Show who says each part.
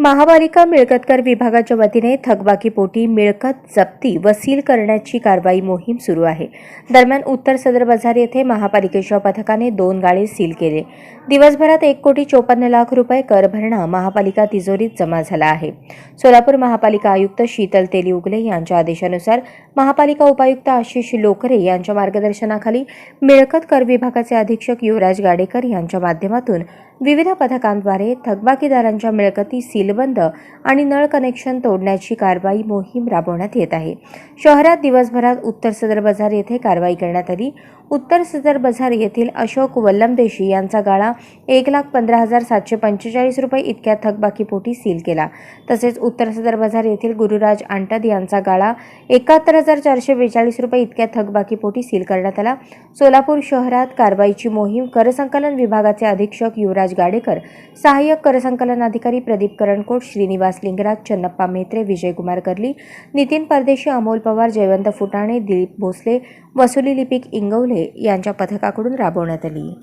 Speaker 1: महापालिका मिळकतकर विभागाच्या वतीने थकबाकीपोटी मिळकत जप्ती व सील करण्याची कारवाई मोहीम सुरू आहे. दरम्यान उत्तर सदर बाजार येथे महापालिकेच्या पथकाने दोन गाळे सील केले. दिवसभरात एक कोटी चोपन्न लाख रुपये कर भरणा महापालिका तिजोरीत जमा झाला आहे. सोलापूर महापालिका आयुक्त शीतल तेली उगले यांच्या आदेशानुसार महापालिका उपायुक्त आशिष लोकरे यांच्या मार्गदर्शनाखाली मिळकत कर विभागाचे अधीक्षक युवराज गाडेकर यांच्या माध्यमातून विविध पथकांद्वारे थकबाकीदारांच्या मिळकती सीलबंद आणि नळ कनेक्शन तोडण्याची कारवाई मोहीम राबवण्यात येत आहे. शहरात दिवसभरात उत्तर सदर बाजार येथे कारवाई करण्यात आली. उत्तर सदर बाजार येथील अशोक वल्लमदेशी यांचा गाळा एक लाख पंधरा हजार सातशे पंचेचाळीस रुपये इतक्या थकबाकीपोटी सील केला. तसेच उत्तर सदर बाजार येथील गुरुराज आंटद यांचा गाळा एकाहत्तर हजार चारशे बेचाळीस रुपये इतक्या थकबाकीपोटी सील करण्यात आला. सोलापूर शहरात कारवाईची मोहीम करसंकलन विभागाचे अधीक्षक युवराज गाडेकर सहाय्यक करसंकलन अधिकारी प्रदीप करणकोट श्रीनिवास लिंगराज चन्नप्पा मेत्रे विजयकुमार कर्ली नितीन परदेशी अमोल पवार जयवंत फुटाणे दिलीप भोसले वसुली लिपिक इंगवले यांच्या पथकाकडून राबवण्यात आली.